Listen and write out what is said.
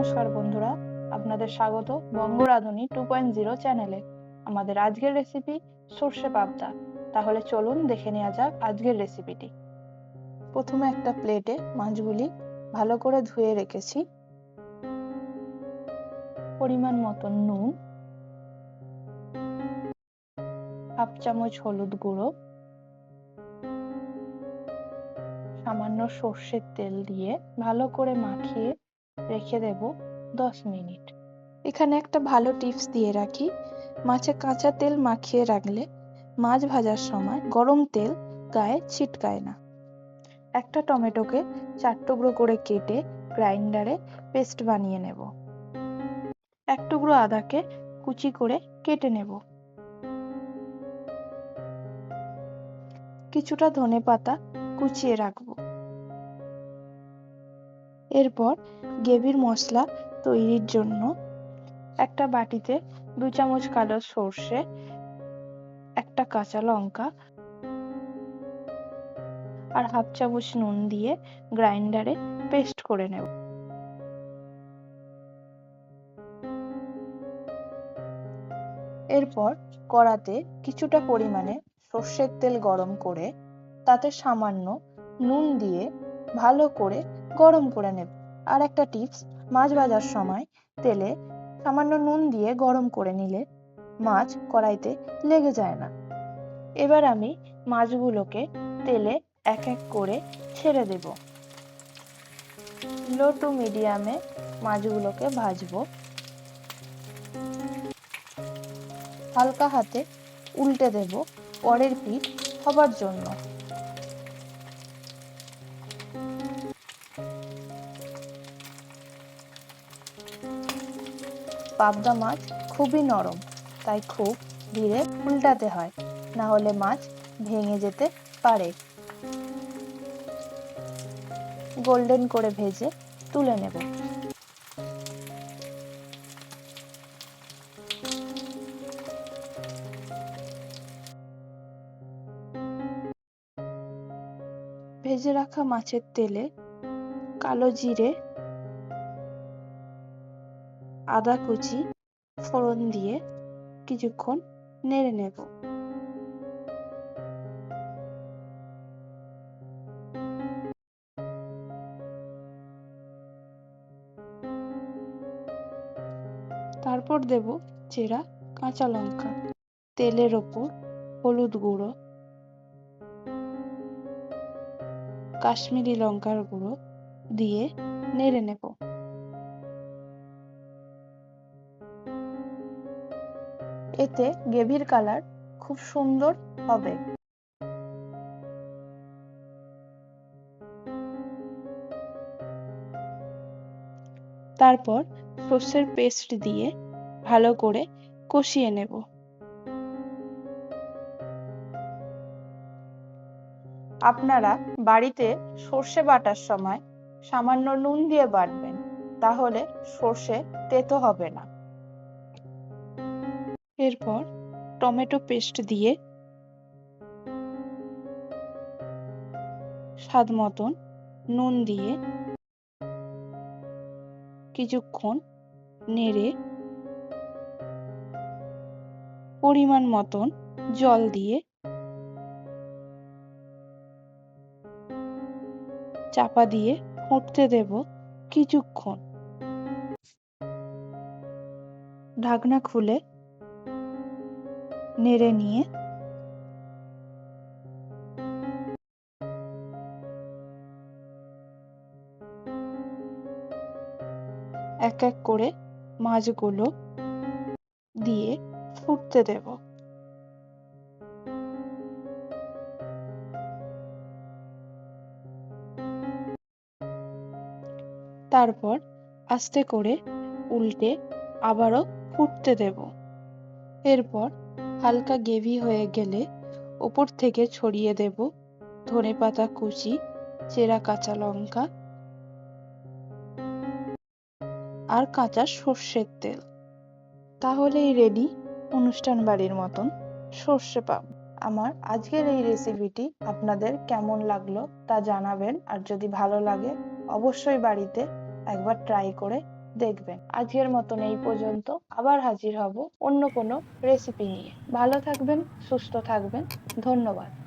নমস্কার বন্ধুরা, আপনাদের স্বাগত বঙ্গরাধুনী টু পয়েন্ট জিরো চ্যানেলে। আমাদের আজকের রেসিপি সর্ষে পাবদা। তাহলে চলুন দেখে নেওয়া যাক আজকের রেসিপিটি প্রথমে একটা প্লেটে মাছগুলি ভালো করে ধুয়ে রেখেছি। পরিমাণ মতন নুন, হাফ চামচ হলুদ গুঁড়ো, সামান্য সর্ষের তেল দিয়ে ভালো করে মাখিয়ে রেখে দেব দশ মিনিট। এখানে একটা ভালো টিপস দিয়ে রাখি। মাছে কাঁচা তেল মাখিয়ে রাখলে মাছ ভাজার সময় গরম তেল গায়ে ছিটকায় না। একটা টমেটোকে চার টুকরো করে কেটে গ্রাইন্ডারে পেস্ট বানিয়ে নেব। এক টুকরো আদাকে কুচি করে কেটে নেব। কিছুটা ধনে পাতা কুচিয়ে রাখব। এরপর গ্রেভির মশলা তৈরির জন্য একটা বাটিতে দু চামচ কালো সর্ষে, একটা কাঁচা লঙ্কা আর হাফ চামচ নুন দিয়ে গ্রাইন্ডারে পেস্ট করে নেব। এরপর কড়াতে কিছুটা পরিমাণে সর্ষের তেল গরম করে তাতে সামান্য নুন দিয়ে ভালো করে গরম করে নেব। আর একটা টিপস, মাছ ভাজার সময় তেলে সামান্য নুন দিয়ে গরম করে নিলে মাছ কড়াইতে লেগে যায় না। এবার আমি মাছগুলোকে তেলে এক এক করে ছেড়ে দেব। লো টু মিডিয়ামে মাছগুলোকে ভাজবো। হালকা হাতে উল্টে দেব পরের পিঠ হবার জন্য। পাবদা মাছ খুবই নরম, তাই খুব ধীরে উল্টাতে হয়, না হলে মাছ ভেঙে যেতে পারে। গোল্ডেন করে ভেজে তুলে নেব। ভেজে রাখা মাছের তেলে কালো জিরে আদা কুচি, ফোড়ন দিয়ে কিছুক্ষণ নেড়ে নেব। তারপর দেব চেরা কাঁচা লঙ্কা, তেলের ওপর হলুদ গুঁড়ো, কাশ্মীরি লঙ্কার গুঁড়ো দিয়ে নেড়ে নেব। এতে গ্রেভির কালার খুব সুন্দর হবে। তারপর সর্ষের পেস্ট দিয়ে ভালো করে কষিয়ে নেব। আপনারা বাড়িতে সর্ষে বাটার সময় সামান্য নুন দিয়ে বাটবেন, তাহলে সর্ষে তেতো হবে না। এরপর টমেটো পেস্ট দিয়ে স্বাদ মতন নুন দিয়ে কিছুক্ষণ নেড়ে পরিমাণ মতন জল দিয়ে চাপা দিয়ে ফুটতে দেব কিছুক্ষণ। ঢাকনা খুলে নেড়ে নিয়ে। এক এক করে মাছগুলো দিয়ে ফুটতে দেব। তারপর আস্তে করে উল্টে আবারও ফুটতে দেব। এরপর হালকা গ্রেভি হয়ে গেলে ওপর থেকে ছড়িয়ে দেব ধনে পাতা কুচি, চেরা কাঁচা লঙ্কা আর কাঁচা সর্ষের তেল। তাহলেই রেডি অনুষ্ঠান বাড়ির মতন সর্ষে পাব। আমার আজকের এই রেসিপিটি আপনাদের কেমন লাগল তা জানাবেন। আর যদি ভালো লাগে, অবশ্যই বাড়িতে একবার ট্রাই করে দেখবেন। আজকের মতন এই পর্যন্ত আবার হাজির হব অন্য কোনো রেসিপি নিয়ে। ভালো থাকবেন, সুস্থ থাকবেন। ধন্যবাদ।